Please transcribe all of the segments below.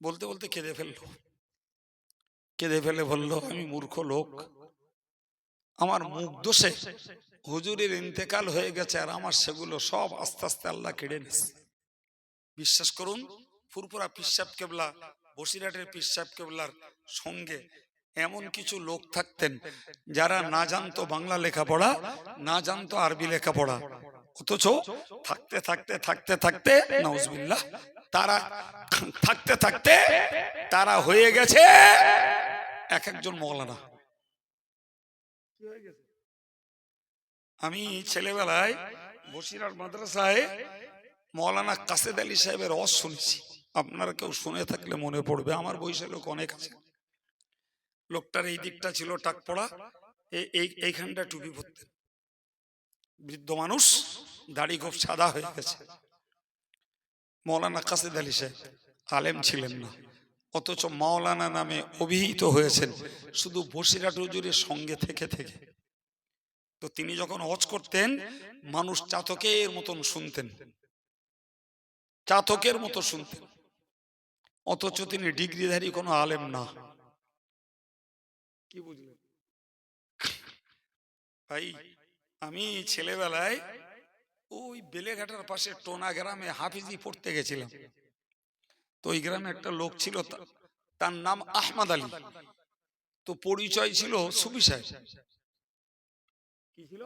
বলতে বলতে কেঁদে ফেলল। কেঁদে ফেলে বলল আমি মূর্খ লোক। আমার মুখ দোষে হুজুরের ইন্তেকাল হয়ে গেছে আর আমার সেগুলো সব আস্তে আস্তে আল্লাহ কেড়ে নিছে। বিশ্বাস করুন ফুরপুরা পিসাব কেবলা বসিরহাটের পিসাব কেবলার সঙ্গে এমন কিছু লোক থাকতেন যারা না জানতো বাংলা লেখাপড়া না জানতো আরবি লেখাপড়া। অথচ থাকতে থাকতে থাকতে থাকতে নজবিল্লা তারা থাকতে থাকতে তারা হয়ে গেছে এক একজন মৌলানা। আমি ছেলেবেলায় বসিরহাট মাদ্রাসায় মৌলানা কাসেদ আলী সাহেবের রস শুনেছি। আপনারা কেউ শুনে থাকলে মনে পড়বে, আমার বয়সের লোক অনেক আছে। লোকটার এই দিকটা ছিল টাক পড়া এই- এই, এইখানটা টুপি পরতেন। বৃদ্ধ মানুষ, দাড়ি খুব সাদা হয়ে গেছে। মৌলানা কাসেদ আলী সাহেব আলেম ছিলেন না। অথচ মাওলানা নামে অভিহিত হয়েছেন শুধু বসিরাট হুজুরের সঙ্গে থেকে থেকে। তো তিনি যখন হজ করতেন, মানুষ চাতকের মতন শুনতেন। চাতকের মতো শুনতেন। অথচ তিনি ডিগ্রিধারী কোনো আলেম না। কি বুঝলেন? ভাই, আমি ছেলেবেলায় ওই বেলেঘাটার পাশে টোনা গ্রামে হাফিজি পড়তে গেছিলাম। তো ওই গ্রামে একটা লোক ছিল তার নাম আহমদ আলী। তো পরিচয় ছিল সুবি সাহেব। কি ছিল?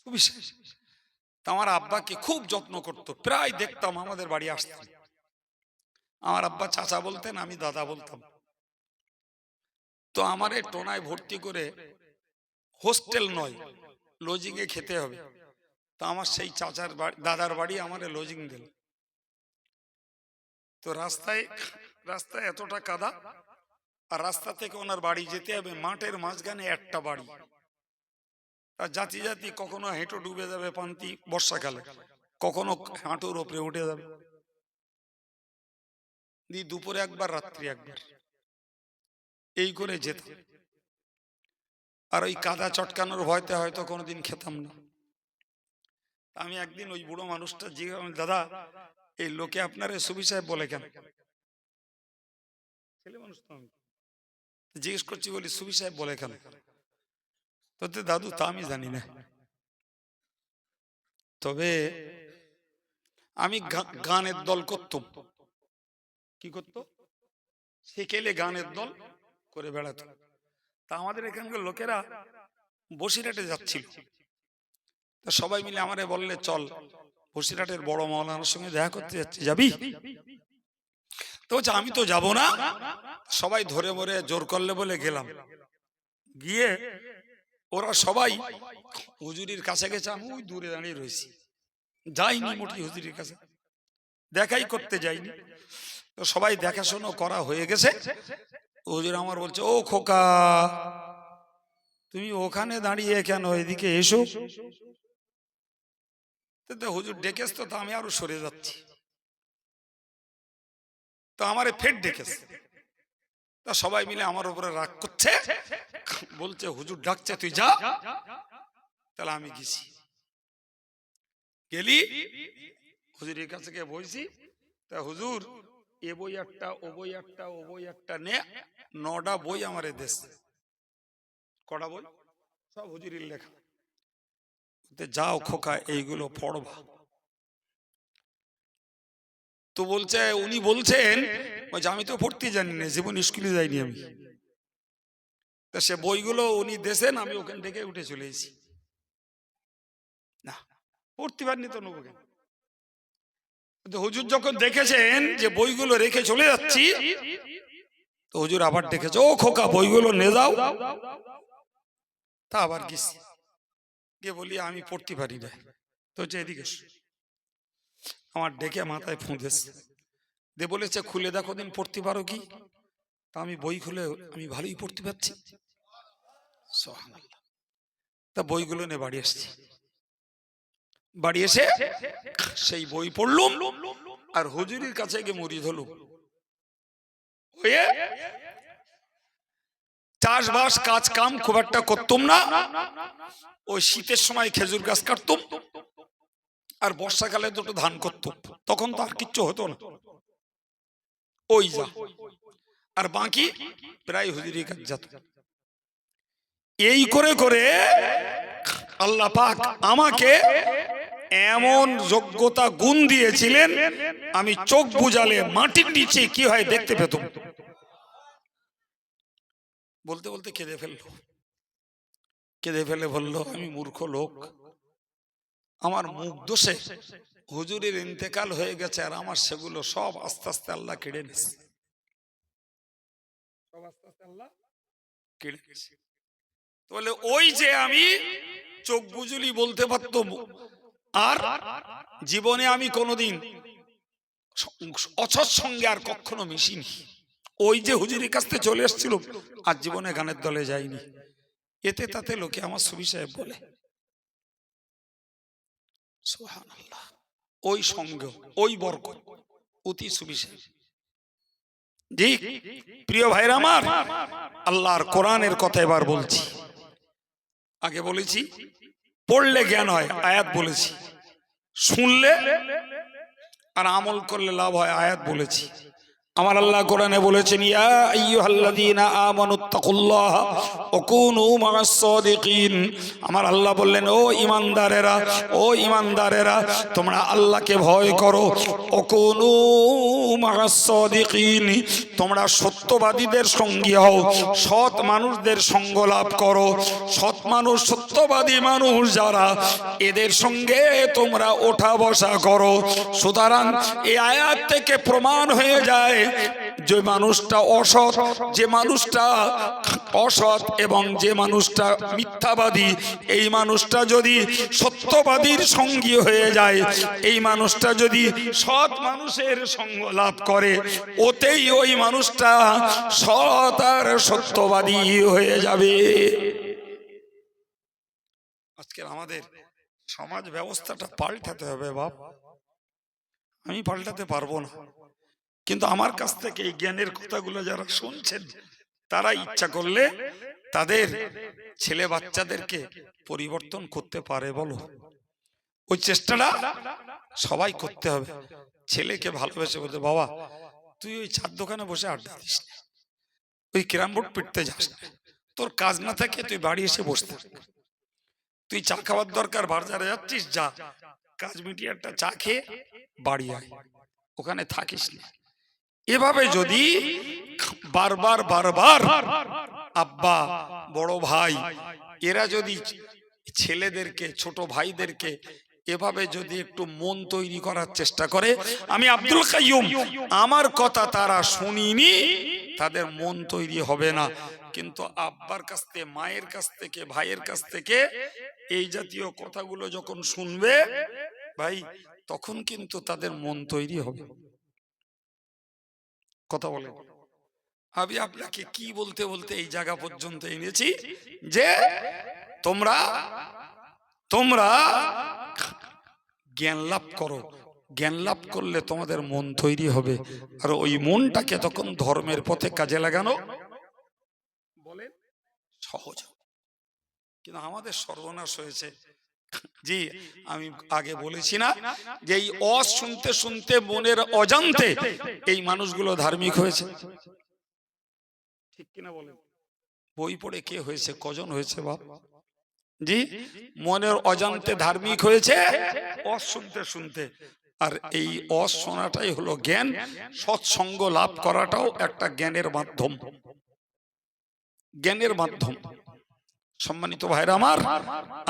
সুবি তা আমার আব্বাকে খুব যত্ন করত প্রায় দেখতাম আমাদের বাড়ি আসতাম আমার আব্বা চাচা বলতেন আমি দাদা বলতাম। তো আমার এই টোনায় ভর্তি করে হোস্টেল নয় লজিং এ খেতে হবে। তো আমার সেই চাচার বাড়ি, দাদার বাড়ি আমার লজিং দিল। তো রাস্তায় রাস্তায় এতটা কাদা, আর রাস্তা থেকে ওনার বাড়ি যেতে হবে, মাঠের মাঝখানে একটা বাড়ি। আর জাতি জাতি কখনো হেঁটো ডুবে যাবে পান্তি বর্ষাকালে, কখনো হাঁটুর ওপরে উঠে যাবে। দিয়ে দুপুরে একবার, রাত্রি একবার। এই করে যেত আর ওই কাদা চটকানোর ভয়তে হয়তো কোনোদিন খেতাম না। আমি একদিন ওই বুড়ো মানুষটা জিজ্ঞাসা দাদা, এই লোকে আপনার সুবি সাহেব বলে কেন? ছেলে মানুষ তো আমি। জিজ্ঞেস করছি, বলি সুবি সাহেব বলে কেন? তো দাদু, তা আমি জানি না। তবে আমি গানের দল করতাম। কি করত? সেকেলে গানের দল করে বেড়াতো। তা আমাদের এখানকার লোকেরা বসিরহাটে যাচ্ছিল। তা সবাই মিলে আমারে বললে চল বসিরহাটের বড় মৌলানার সঙ্গে দেখা করতে যাচ্ছি যাবি? তো বলছে, আমি তো যাব না। সবাই ধরে মরে জোর করলে বলে গেলাম। গিয়ে ওরা সবাই হুজুরির কাছে গেছে আমি ওই দূরে দাঁড়িয়ে রয়েছি। যাইনি মোটি হুজুরির কাছে। দেখাই করতে যাইনি। তো সবাই দেখাশোনা করা হয়ে গেছে। হুজুর আমার বলছে ও খোকা তুমি ওখানে দাঁড়িয়ে কেন এদিকে এসো? তো হুজুর ডেকেছ তো আমি আরও সরে যাচ্ছি। তো আমারে ফের ডেকেছে। তা সবাই মিলে আমার উপরে রাগ করছে। বলছে হুজুর ডাকছে তুই যা। তাহলে আমি গেছি। গেলি? হুজুরের কাছে গিয়ে বইছি তা হুজুর এ বই একটা ও বই একটা ও বই একটা নে। নটা বই আমার দেশ কটা বই? সব হুজুরির লেখা। যাও খোকা এইগুলো পড়বা তো বলছে উনি বলছেন বলছে, আমি তো পড়তে জানি না জীবন স্কুলে যাইনি আমি। তা সে বইগুলো উনি দেশেন আমি ওখান থেকে উঠে চলে এসেছি। না পড়তে পারিনি তো নেব কেন? হুজুর যখন দেখেছেন যে বইগুলো রেখে চলে যাচ্ছি তো হুজুর আবার দেখেছে ও খোকা বইগুলো নে যাও। তা আবার গেছি। গিয়ে বলি, আমি পড়তে পারি না। তো হচ্ছে এদিকে আমার ডেকে মাথায় ফুঁদেছে দে বলেছে, খুলে দেখো দিন পড়তে পারো কি? তা আমি বই খুলে, আমি ভালোই পড়তে পারছি। তা বইগুলো নিয়ে বাড়ি আসছি। বাড়ি এসে সেই বই পড়লুম আর হুজুরির কাছে গিয়ে মুড়ি ধরলুম। হয়ে চাষবাস কাজ কাম খুব একটা করতুম না। ওই শীতের সময় খেজুর গাছ কাটতুম আর বর্ষাকালে দুটো ধান করতুম। তখন তো আর কিচ্ছু হতো না। ওই যা। আর বাকি প্রায় হুজুরি কাজ যেত। এই করে করে আল্লাহ পাক আমাকে এমন যোগ্যতা গুণ দিয়েছিলেন, আমি চোখ বুঝালে মাটির নিচে কি হয় দেখতে পেতাম। বলতে বলতে কেঁদে ফেলল। কেঁদে ফেলে বলল আমি মূর্খ লোক। আমার মুখ দোষে হুজুরের ইন্তেকাল হয়ে গেছে আর আমার সেগুলো সব আস্তে আস্তে আল্লাহ কেড়ে নিছে। সব আস্তে আস্তে আল্লাহ কেড়ে নিছে। বলে ওই যে আমি চোখ বুঝুলি বলতে পারতাম আর জীবনে আমি কোনোদিন অসৎ সঙ্গে আর কখনো মিশিনি। ওই যে হুজুরের কাছ চলে এসেছিল, আর জীবনে গানের দলে যায়নি। এতে তাতে লোকে আমার সুবি সাহেব বলে ওই সঙ্গ, ওই বর্গ অতি সুবি সাহেব। প্রিয় ভাইরা আমার, আল্লাহর কোরআনের কথা এবার বলছি। আগে বলেছি, পড়লে জ্ঞান হয়, আয়াত বলেছি। শুনলে আর আমল করলে লাভ হয়, আয়াত বলেছি। আমার আল্লাহ কোরআনে বলেছেন, ইয়া আইয়ুহাল্লাযীনা আমানুত্তাকুল্লাহ ওয়া কুনু মা'আস সাদিকিন আমার আল্লাহ বললেন, ও ঈমানদারেরা ও ঈমানদারেরা, তোমরা আল্লাহকে ভয় করো। ও কুনু মা'আস সাদিকিন তোমরা সত্যবাদীদের সঙ্গী হও, সৎ মানুষদের সঙ্গ লাভ করো। সৎ মানুষ, সত্যবাদী মানুষ যারা, এদের সঙ্গে তোমরা ওঠা বসা করো। সুতরাং এই আয়াত থেকে প্রমাণ হয়ে যায় যে মানুষটা অসৎ, যে মানুষটা অসৎ এবং যে মানুষটা মিথ্যাবাদী, এই মানুষটা যদি সত্যবাদীর সঙ্গী হয়ে যায়, এই মানুষটা যদি সৎ মানুষের সঙ্গ লাভ করে, ওতেই ওই মানুষটা সৎ আর সত্যবাদী হয়ে যাবে। আজকের আমাদের সমাজ ব্যবস্থাটা পাল্টাতে হবে বাপ। আমি পাল্টাতে পারব না। কিন্তু আমার কাছ থেকে এই জ্ঞানের কথাগুলো যারা শুনছেন, তারা ইচ্ছা করলে তাদের ছেলে বাচ্চাদেরকে পরিবর্তন করতে পারে, বলো। ওই চেষ্টাটা সবাই করতে হবে। ছেলেকে ভালোবেসে বলতে, বাবা, তুই ওই চার দোকানে বসে আড্ডা দিস ওই ক্যারাম বোর্ড পিটতে যাস তোর কাজ না থাকে, তুই বাড়ি এসে বসে থাক। তুই চা খাওয়ার দরকার, বাজারে যাচ্ছিস, যা। কাজ মিটিয়ে একটা চা খেয়ে বাড়ি আয়। ওখানে থাকিস না। এভাবে যদি বারবার বারবার আব্বা বড় ভাই এরা যদি ছেলেদেরকে ছোট ভাইদেরকে এভাবে যদি একটু মন তৈরি করার চেষ্টা করে আমি আব্দুল কাইয়ুম আমার কথা তারা শুনিনি তাদের মন তৈরি হবে না। কিন্তু আব্বার কাছ থেকে মায়ের কাছ থেকে ভাইয়ের কাছ থেকে এই জাতীয় কথাগুলো যখন শুনবে ভাই তখন কিন্তু তাদের মন তৈরি হবে। কথা বলে আমি আপনাকে কি বলতে বলতে এই জায়গা পর্যন্ত এনেছি যে তোমরা তোমরা জ্ঞান লাভ করো। জ্ঞান লাভ করলে তোমাদের মন তৈরি হবে। আর ওই মনটাকে তখন ধর্মের পথে কাজে লাগানো বলেন। সহজ কিন্তু আমাদের সর্বনাশ হয়েছে। জি আমি আগে বলেছি না যে এই অ শুনতে শুনতে মনের অজান্তে এই মানুষগুলো ধার্মিক হয়েছে। ঠিক কিনা বলেন? বই পড়ে কে হয়েছে কজন হয়েছে বাপ? জি মনের অজান্তে ধার্মিক হয়েছে অ শুনতে শুনতে। আর এই অশোনাটাই হলো জ্ঞান সৎসঙ্গ লাভ করাটাও একটা জ্ঞানের মাধ্যম। জ্ঞানের মাধ্যম। সম্মানিত ভাইরা আমার,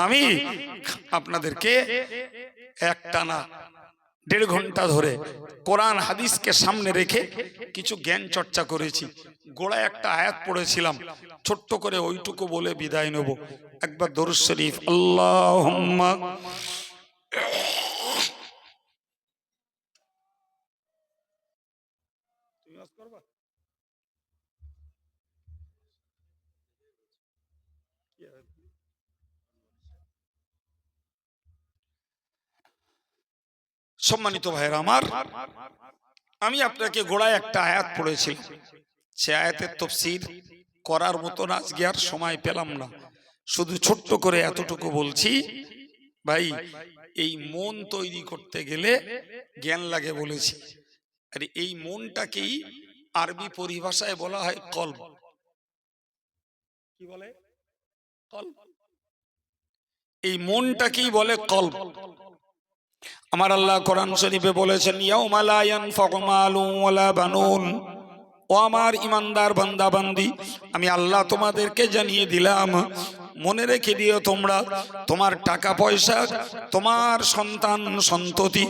আমি আপনাদেরকে একটানা দেড় ঘণ্টা ধরে কোরআন হাদিসকে সামনে রেখে কিছু জ্ঞান চর্চা করেছি। গোড়ায় একটা আয়াত পড়েছিলাম। ছোট্ট করে ওইটুকু বলে বিদায় নেব। একবার দরুদ শরীফ আল্লাহ সম্মানিত ভাইয়ের আমার, আমি আপনাকে গোড়ায় একটা আয়াত পড়েছি সে আয়াতের তফসির করার মতন আজকে আর সময় পেলাম না। শুধু ছোট্ট করে এতটুকু বলছি, ভাই, এই মন তৈরি করতে গেলে জ্ঞান লাগে বলেছি। আর এই মনটাকেই আরবি পরিভাষায় বলা হয় কল কি বলে? এই মনটাকেই বলে কল আমার আল্লাহ কোরআন শরীফে বলেছেন, ইয়াউমা লা ইয়ানফাউ ওয়ালা বানুন। ও আমার ইমানদার বান্দা বান্দি, আমি আল্লাহ তোমাদেরকে জানিয়ে দিলাম, মনে রেখে দিও তোমরা, তোমার টাকা পয়সা, তোমার সন্তান সন্ততি,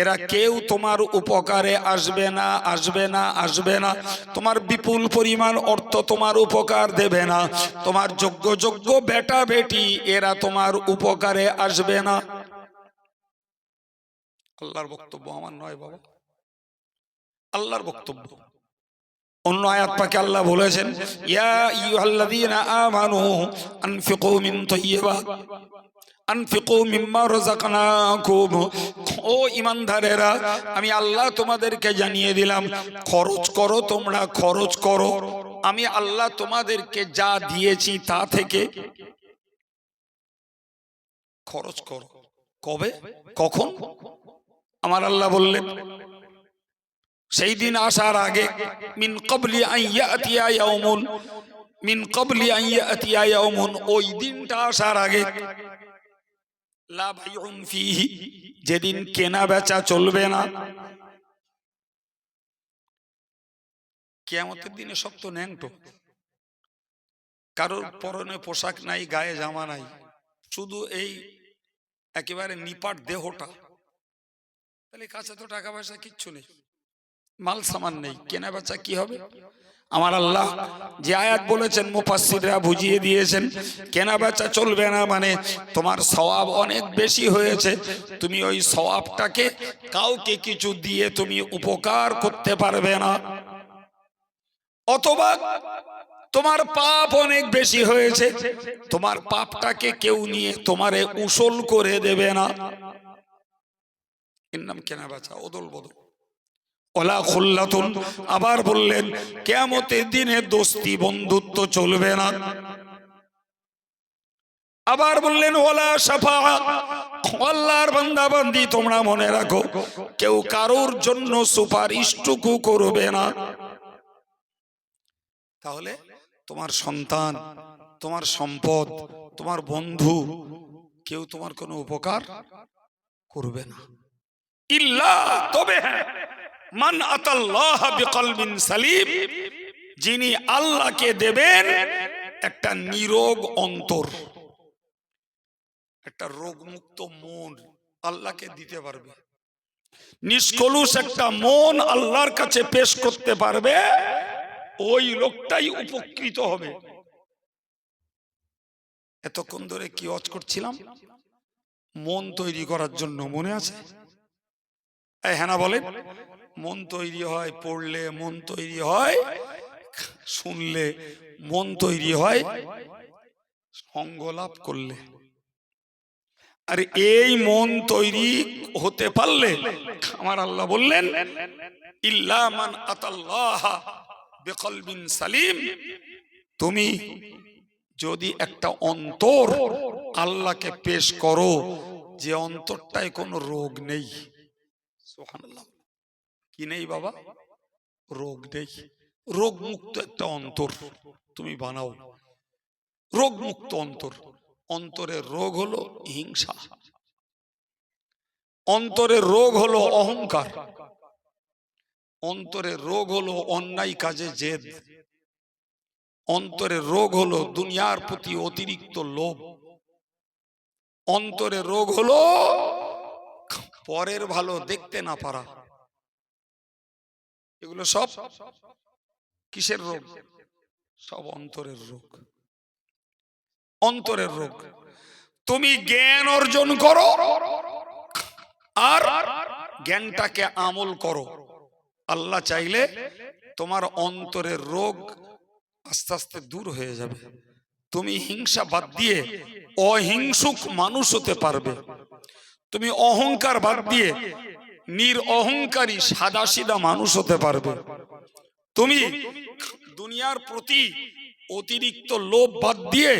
এরা কেউ তোমার উপকারে আসবে না আসবে না আসবে না। তোমার বিপুল পরিমাণ অর্থ তোমার উপকার দেবে না। তোমার যোগ্য যোগ্য বেটা বেটি, এরা তোমার উপকারে আসবে না। আল্লাহর বক্তব্য আমার নয় বাবা। আল্লাহর বক্তব্য। অন্য আয়াত পাকে আল্লাহ বলেছেন, ইয়া আইয়ুহাল্লাযীনা আমানু আনফিকু মিন তাইয়্যিবাত আনফিকু মিম্মা রাযাকনাকুম। ও ইমানদারেরা আমি আল্লাহ তোমাদেরকে জানিয়ে দিলাম, খরচ করো তোমরা, খরচ করো। আমি আল্লাহ তোমাদেরকে যা দিয়েছি তা থেকে খরচ করো। কবে? কখন? আমার আল্লাহ বললেন, সেই দিন আসার আগে, মিন কবলি আইয়াতিয়া ইয়াউমুন, মিন কবলি আইয়াতিয়া ইয়াউমুন, ওই দিনটা আসার আগে, লা বাইউন ফিহি, যেদিন কেনা বেচা চলবে না। কিয়ামতের দিনে সব তো ন্যাংটো কারোর পরনে পোশাক নাই, গায়ে জামা নাই, শুধু এই একেবারে নিপাট দেহটা। তাহলে কাছে তো টাকা পয়সা কিচ্ছু নেই। মাল সামান নেই। কেনা বেচা কি হবে? আমার আল্লাহ যে আয়াত বলেছেন, মুফাসসিররা বুঝিয়ে দিয়েছেন কেনা বেচা চলবে না মানে তোমার সওয়াব অনেক বেশি হয়েছে। তুমি ওই সওয়াবটাকে কাউকে কিছু দিয়ে তুমি উপকার করতে পারবে না। অথবা তোমার পাপ অনেক বেশি হয়েছে। তোমার পাপটাকে কেউ নিয়ে তোমারে উসল করে দেবে না। এর নাম কেনা বেচা ওদল বদল। ওলা খুল্লাতুন, আবার বললেন কেয়ামতের দিনে দোস্তি বন্ধুত্ব চলবে না। আবার বললেন, ওলা সাফা আল্লাহর বান্দা বান্দি তোমরা মনে রাখো, কেউ কারোর জন্য সুপারিশটুকু করবে না। তাহলে তোমার সন্তান, তোমার সম্পদ, তোমার বন্ধু, কেউ তোমার কোনো উপকার করবে না। ইল্লা, তবে হ্যাঁ। মান আতাল্লাহ বিকলবিন সালিম, যিনি আল্লাহকে দেবেন একটা নিরোগ অন্তর। একটা রোগমুক্ত মন আল্লাহকে দিতে পারবে। নিষ্কলুষ একটা মন আল্লাহর কাছে পেশ করতে পারবে, ওই লোকটাই উপকৃত হবে। এতক্ষণ ধরে কি অজ করছিলাম? মন তৈরি করার জন্য মনে আছে? হ্যাঁ না বলেন। মন তৈরি হয় পড়লে মন তৈরি হয় শুনলে মন তৈরি হয় সঙ্গ লাভ করলে। আর এই মন তৈরি হতে পারলে আমার আল্লাহ বললেন ইল্লা মান আতাল্লাহ বিকলবিন সালিম। তুমি যদি একটা অন্তর আল্লাহকে পেশ করো যে অন্তরটায় কোনো রোগ নেই। কি নেই বাবা? রোগ নেই রোগ মুক্ত একটা অন্তর তুমি বানাও। রোগ মুক্ত অন্তর। অন্তরের রোগ হলো হিংসা। অন্তরের রোগ হলো অহংকার। অন্তরের রোগ হলো অন্যায় কাজে জেদ। অন্তরের রোগ হলো দুনিয়ার প্রতি অতিরিক্ত লোভ। অন্তরের রোগ হলো পরের ভালো দেখতে না পারা। এগুলো সব কিসের রোগ? সব অন্তরের রোগ। অন্তরের রোগ। তুমি জ্ঞান অর্জন করো আর জ্ঞানটাকে আমল করো। আল্লাহ চাইলে তোমার অন্তরের রোগ আস্তে আস্তে দূর হয়ে যাবে। তুমি হিংসা বাদ দিয়ে অহিংসুক মানুষ হতে পারবে। তুমি অহংকার বাদ দিয়ে নির অহংকারী সাদা সিধা মানুষ হতে পারবে। তুমি দুনিয়ার প্রতি অতিরিক্ত লোভ বাদ দিয়ে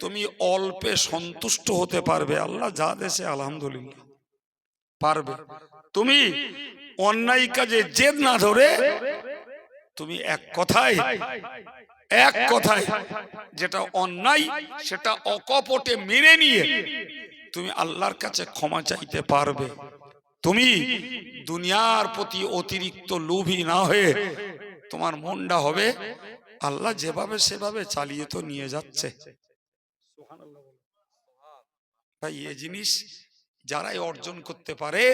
তুমি অল্পে সন্তুষ্ট হতে পারবে। আল্লাহ যা দেশে, আলহামদুলিল্লাহ। পারবে। তুমি অন্যায় কাজে জেদ না ধরে তুমি এক কথায় এক কথায় যেটা অন্যায়, সেটা অকপটে মেনে নিয়ে তুমি আল্লাহর কাছে ক্ষমা চাইতে পারবে। তুমি দুনিয়ার প্রতি অতিরিক্ত লোভী না হয়ে তোমার মনটা হবে আল্লাহ যেভাবে সেভাবে চালিয়ে তো নিয়ে যাচ্ছে। ভাই, এ জিনিস যারাই অর্জন করতে পারে,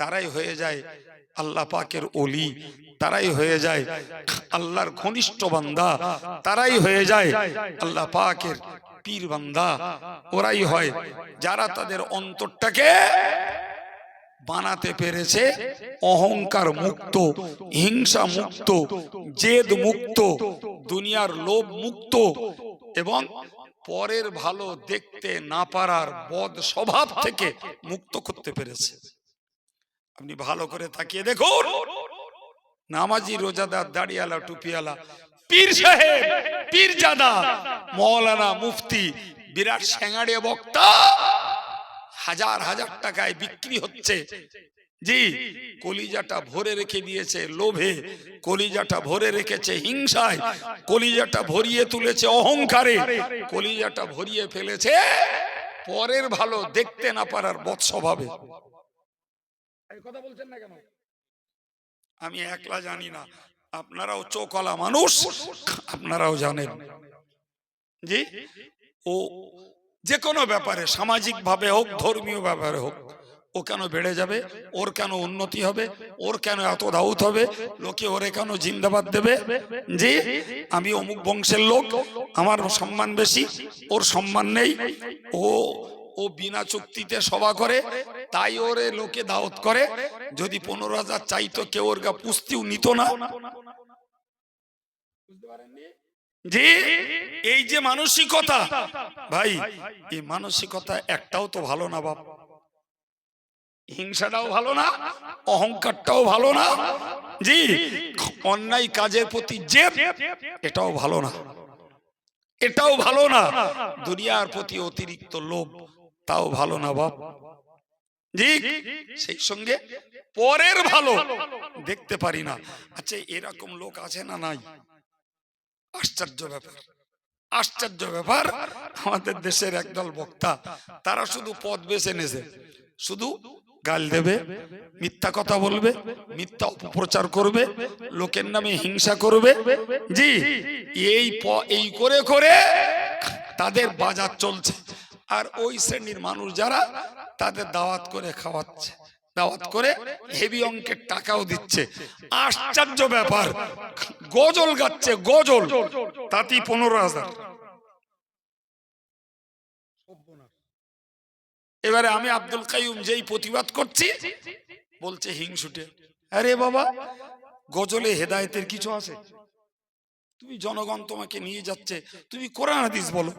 তারাই হয়ে যায় আল্লাহ পাকের অলি তারাই হয়ে যায় আল্লাহর ঘনিষ্ঠ বান্দা, তারাই হয়ে যায় আল্লাহ পাকের পীর বান্দা, ওরাই হয়। যারা তাদের অন্তরটাকে বানাতে পেরেছে, অহংকার মুক্ত, হিংসা মুক্ত, জেদ মুক্ত, দুনিয়ার লোভ মুক্ত এবং পরের ভালো দেখতে না পারার বদ স্বভাব থেকে মুক্ত করতে পেরেছে। আপনি ভালো করে তাকিয়ে দেখুন। নামাজি, রোজাদার, দাড়িয়ালা টুপিয়ালা পীর সাহেব পীর জাদা মৌলানা মুফতি বিরাট স্যাঙাড়ে বক্তা। হাজার হাজার টাকায় বিক্রি হচ্ছে। জি কলিজাটা ভরে রেখে দিয়েছে লোভে কলিজাটা ভরে রেখেছে হিংসায় কলিজাটা ভরিয়ে তুলেছে অহংকারে কলিজাটা ভরিয়ে ফেলেছে পরের ভালো দেখতে না পারার বৎ স্বভাবে কথা বলছেন না কেন? আমি একলা জানি না। আপনারাও চোখলা মানুষ, আপনারাও জানেন। জি? ও যে কোনো ব্যাপারে সামাজিক ভাবে হোক, ধর্মীয় ব্যাপারে হোক, ও কেন বেড়ে যাবে? ওর কেন উন্নতি হবে? ওর কেন এত দাউত হবে? লোকে ওরে কেন জিন্দাবাদ দেবে? জি? আমি অমুক বংশের লোক, আমার সম্মান বেশি, ওর সম্মান নেই। ও ও বিনা চুক্তিতে সভা করে, তাই ওরে লোকে দাওয়াত করে। যদি পনেরো হাজার চাইতো, কেউ ওর গা পুস্তিও নিত না। জি, এই যে মানসিকতা, ভাই, এই মানসিকতা একটাও তো ভালো না, বাপ। হিংসাটাও ভালো না, অহংকারটাও ভালো না। জি, অন্যায় কাজের প্রতি যে এটাও ভালো না। এটাও ভালো না। দুনিয়ার প্রতি অতিরিক্ত লোভ তাও ভালো না বাপ। জি সেই সঙ্গে পরের ভালো দেখতে পারি না। আচ্ছা এরকম লোক আছে না নাই? আশ্চর্য ব্যাপার। আশ্চর্য ব্যাপার। আমাদের দেশের একদল বক্তা তারা শুধু পদ বেছে নেছে। শুধু গাল দেবে মিথ্যা কথা বলবে মিথ্যা অপপ্রচার করবে লোকের নামে হিংসা করবে। জি এই এই করে করে তাদের বাজার চলছে। আর ওই শ্রেণির মানুষ যারা তাদের দাওয়াত করে খাওয়াচ্ছে দাওয়াত করে হেভি অঙ্কের টাকাও দিচ্ছে। আশ্চর্য ব্যাপার গজল গাচ্ছে গজল তাতেই পনেরো হাজার। এবারে আমি আব্দুল কাইম যেই প্রতিবাদ করছি বলছে হিংসুটে আরে বাবা গজলে হেদায়েতের কিছু আছে? তুমি জনগণ তোমাকে নিয়ে যাচ্ছে তুমি কোরআন হাদিস বলো।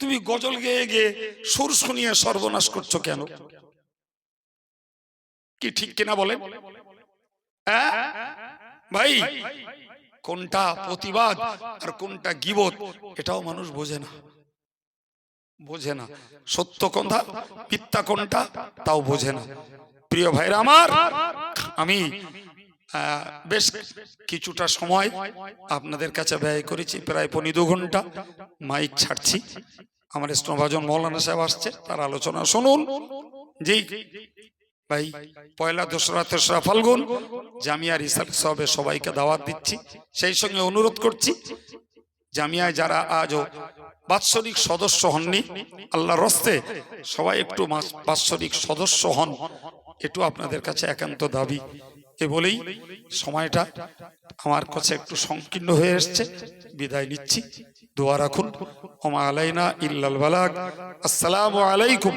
তুমি গজল গেয়ে গেয়ে সুর শুনিয়ে সর্বনাশ করছ কেন? কি ঠিক কিনা বলে? ভাই, কোনটা প্রতিবাদ আর কোনটা গিবত, এটাও মানুষ বোঝে না। বোঝে না। সত্য কোনটা, মিথ্যা কোনটা, তাও বোঝে না। প্রিয় ভাইরা আমার, আমি বেশ কিছুটা সময় আপনাদের কাছে ব্যয় করেছি, প্রায় পনি দু ঘণ্টা মাইক ছাড়ছি। আমার স্নোভাজন মৌলানা সাহেব আসছে, তার আলোচনা শুনুন। জি, ভাই, পয়লা দোসরা তেসরা ফাল্গুন, জামিয়া রিসার্চ সবে সবাইকে দাওয়াত দিচ্ছি। সেই সঙ্গে অনুরোধ করছি, জামিয়ায় যারা আজও বাৎসরিক সদস্য হননি, আল্লাহর রস্তে সবাই একটু বাৎসরিক সদস্য হন একটু আপনাদের কাছে একান্ত দাবি। এ বলেই সময়টা আমার কাছে একটু সংকীর্ণ হয়ে এসছে, বিদায় নিচ্ছি। দোয়া রাখুন ওমা আলাইনা ইল্লাল বালাগ আসসালামু আলাইকুম